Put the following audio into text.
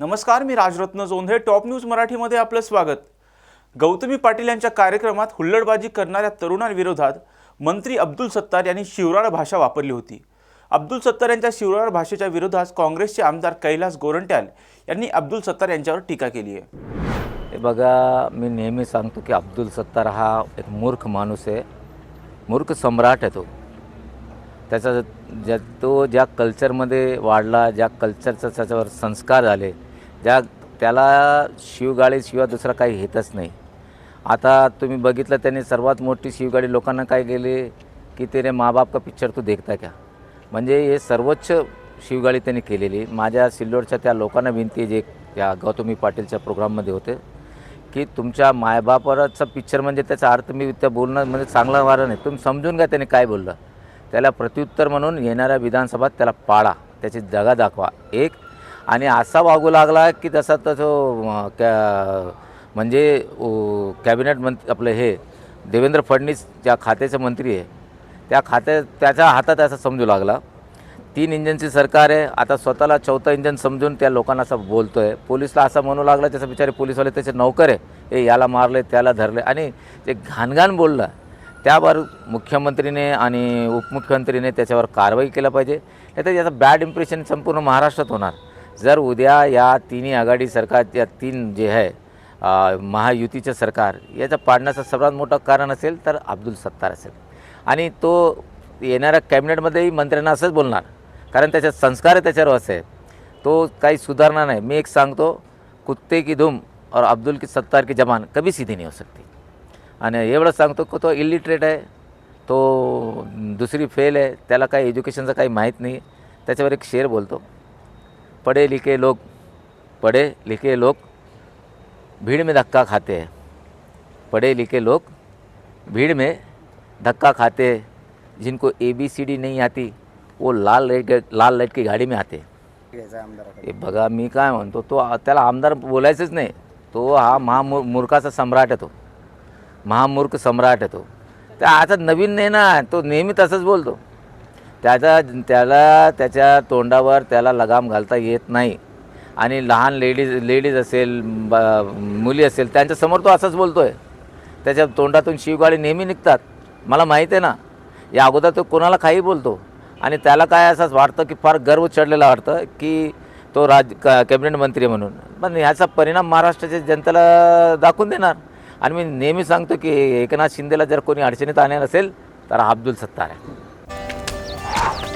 नमस्कार मी Rajratna Jondhe top news मराठीमध्ये आपलं स्वागत. गौतमी पाटील यांच्या कार्यक्रमात हुल्लडबाजी करणाऱ्या तरुणांविरोधात मंत्री अब्दुल सत्तार यांनी शिवराळ भाषा वापरली होती. अब्दुल सत्तार यांच्या शिवराळ भाषेच्या विरोधात काँग्रेसचे आमदार कैलास गोरंट्याल यांनी अब्दुल सत्तार यांच्यावर टीका केली आहे. हे बघा मी नेहमी सांगतो की अब्दुल सत्तार हा एक मूर्ख माणूस आहे. मूर्ख सम्राट आहे तो. त्याचा ज्या तो ज्या कल्चरमध्ये वाढला ज्या कल्चरचा त्याच्यावर संस्कार झाले ज्या त्याला शिवगाळी शिवाय दुसरा काही घेतच नाही. आता तुम्ही बघितलं त्यांनी सर्वात मोठी शिवगाडी लोकांना काय केली? की तेरे माबाप का पिक्चर तू देखता का म्हणजे हे सर्वोच्च शिवगाळी त्यांनी केलेली. माझ्या सिल्लोडच्या त्या लोकांना विनंती आहे जे त्या गौतमी पाटीलच्या प्रोग्राममध्ये होते की तुमच्या मायबापाचा पिक्चर म्हणजे त्याचा अर्थ मी त्या बोलणं म्हणजे चांगला वारा नाही. तुम्ही समजून घ्या त्याने काय बोललं. त्याला प्रत्युत्तर म्हणून येणाऱ्या विधानसभात त्याला पाळा. त्याची जगा दाखवा. एक आणि असा वागू लागला की तसा तसं कॅ म्हणजे कॅबिनेट मंत्री आपलं हे देवेंद्र फडणवीस ज्या खात्याचे मंत्री आहे. त्या खात्या त्याच्या हातात असं समजू लागला. तीन इंजनची सरकार आहे. आता स्वतःला चौथं इंजन समजून त्या लोकांना असं बोलतो आहे पोलिसला असं म्हणू लागला त्याचं बिचारे पोलीसवाले त्याचे नौकर आहे. ए याला मारले त्याला धरले. आणि ते घाणघाण बोललं त्यावर मुख्यमंत्रीने आणि उपमुख्यमंत्रीने त्याच्यावर कारवाई केलं पाहिजे. नाही तर याचं बॅड इम्प्रेशन संपूर्ण महाराष्ट्रात होणार. जर उद्या या तिन्ही आघाडी सरकार या तीन जे आहे महायुतीचं सरकार याचं पाडण्याचं सर्वात मोठं कारण असेल तर अब्दुल सत्तार असेल. आणि तो येणाऱ्या कॅबिनेटमध्येही मंत्र्यांना असंच बोलणार. कारण त्याचे संस्कार त्याच्यावर असे. तो काही सुधारणा नाही. मी एक सांगतो कुत्ते की धूम और अब्दुल की सत्तार की जमान कभी सीधी नहीं हो सकती. आणि एवढं सांगतो की तो इलिटरेट आहे तो दुसरी फेल आहे त्याला काही एज्युकेशनचं काही माहीत नाही. त्याच्यावर एक शेर बोलतो पढ़े लिखे लोग पढ़े लिखे लोग भीड़ में धक्का खाते हैं। पढ़े लिखे लोग भीड़ में धक्का खाते हैं। जिनको ए बी सी डी नहीं आती वो लाल लाइट लाल लाइट की गाडी में आते हे। बघा मी काय म्हणतो तो त्याला आमदार बोलायचंच नाही तो हा महामूर मूर्खाचा सम्राट आहे तो। महामूर्ख सम्राट आहे तो। त्या आता नवीन नाही ना तो नेहमी तसंच बोलतो त्याचा त्याला त्याच्या तोंडावर त्याला लगाम घालता येत नाही. आणि लहान लेडीज लेडीज असेल ब- मुली असेल त्यांच्यासमोर तो असंच बोलतो आहे त्याच्या तोंडातून शिवगाडी नेहमी निघतात. मला माहीत आहे ना या अगोदर तो कोणाला काही बोलतो. आणि त्याला काय असंच वाटतं की फार गर्व चढलेला वाटतं की तो राज क कॅबिनेट मंत्री म्हणून. पण ह्याचा परिणाम महाराष्ट्राच्या जनतेला दाखवून देणार. आणि मी नेहमी सांगतो की एकनाथ शिंदेला जर कोणी अडचणीत आणणार असेल तर अब्दुल सत्तार आहे.